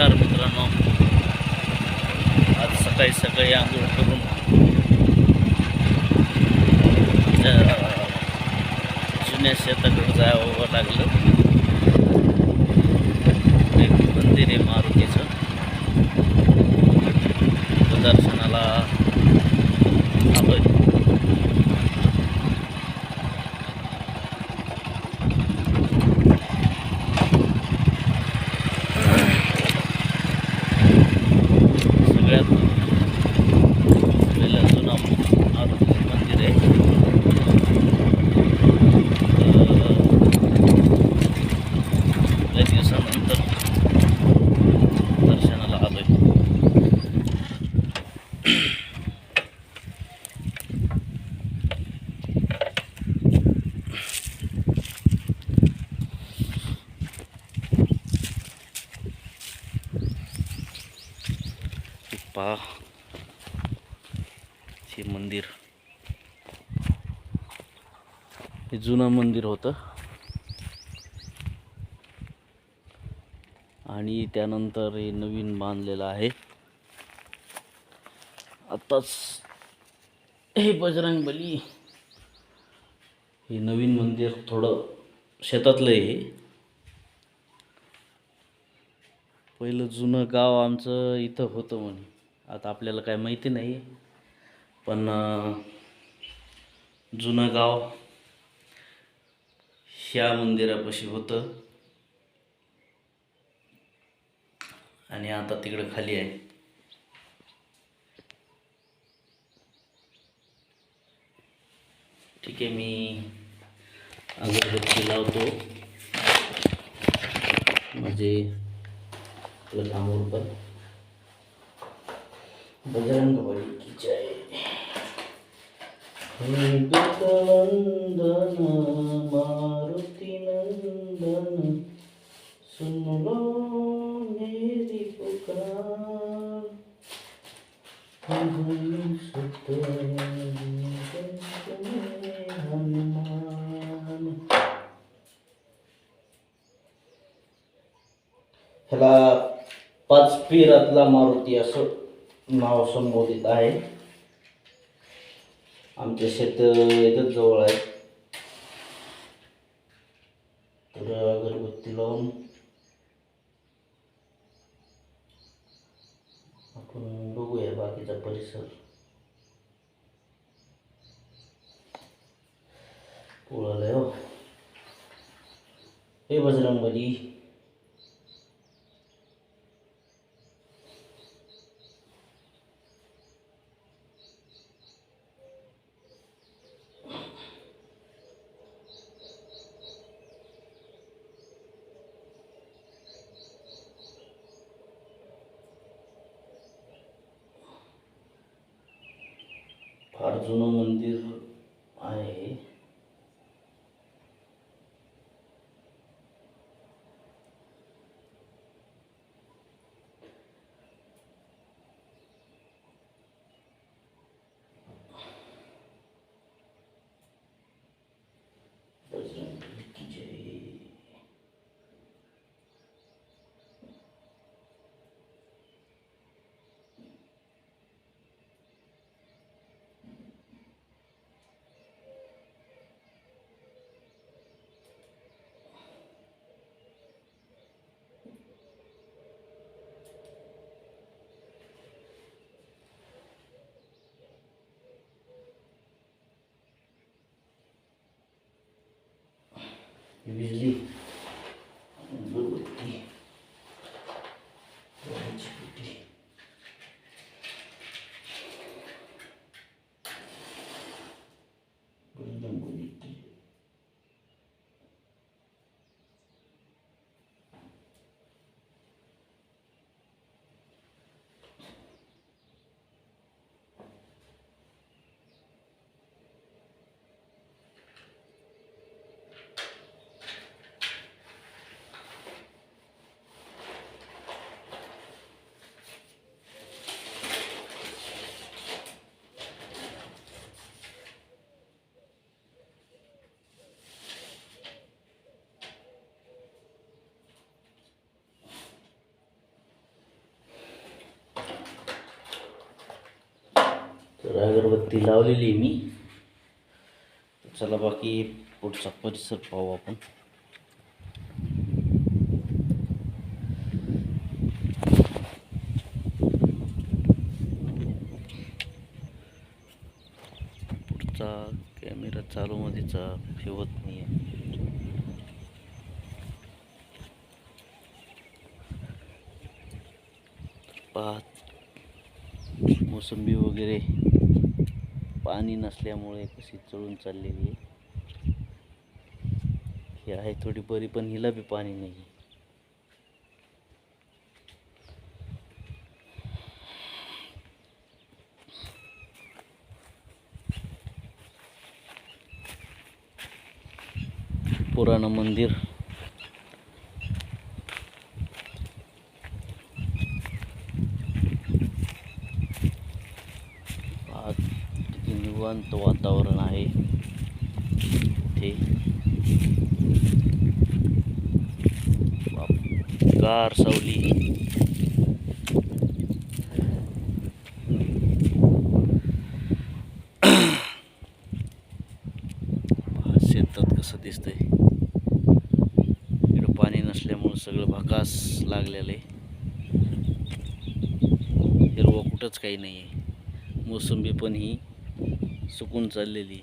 नमस्कार मित्रांनो आज सकाळी सकाळी आंघोळ करून त्या जुन्या शेताकडे जावं लागलं पहा हे मंदिर. हे जुनं मंदिर होतं. आणि त्यानंतर हे नवीन बांधलेलं आहे. आत्ताच हे बजरंग बली. हे नवीन मंदिर थोडं शेतातलं आहे. पहिलं जुनं गाव आमचं इथं होतं म्हणे. आता आपल्याला काय माहिती नाही. पण जुनं गाव ह्या मंदिरापाशी होतं. आणि आता तिकडं खाली आहे. ठीक आहे मी अगरबत्ती लावतो. म्हणजे आपलं पण. बजरंग बली की जय हे मारुती नंदन सुन लो मेरी पुकार सुत हनुमान ह्याला पाच पिरातला मारुती असो. नाव संबोधित आहे. आमचे शेत इथंच जवळ आहे. तर अगरबत्ती लावून आपण बघूया बाकीचा परिसर. पोळालंय हो. हे बजरंगबली. फार जुनं मंदिर आहे बजरंगबली की जय बिजली अगरबत्ती डोळ्याची पेटी. बजरंगबली की जय. तर अगरबत्ती लावलेली आहे मी. चला बाकी पुढचा परिसर पाहू आपण. पुढचा कॅमेरा चालूमध्येचा फिवत नाही आहे पाहत मोसंबी वगैरे. पाणी नसल्यामुळे कशी चळून चाललेली आहे. ही आहे थोडी बरी पण हिला बी पाणी नाही पुराण मंदिर. निवांत वातावरण आहे. इथे. गार सावली. शेतात कसं दिसतंय. इकडं पाणी नसल्यामुळं सगळं भाकास लागलेलं आहे. हिरवं कुठंच काही नाही आहे मोसंबी पण ही सुकून चाललेली.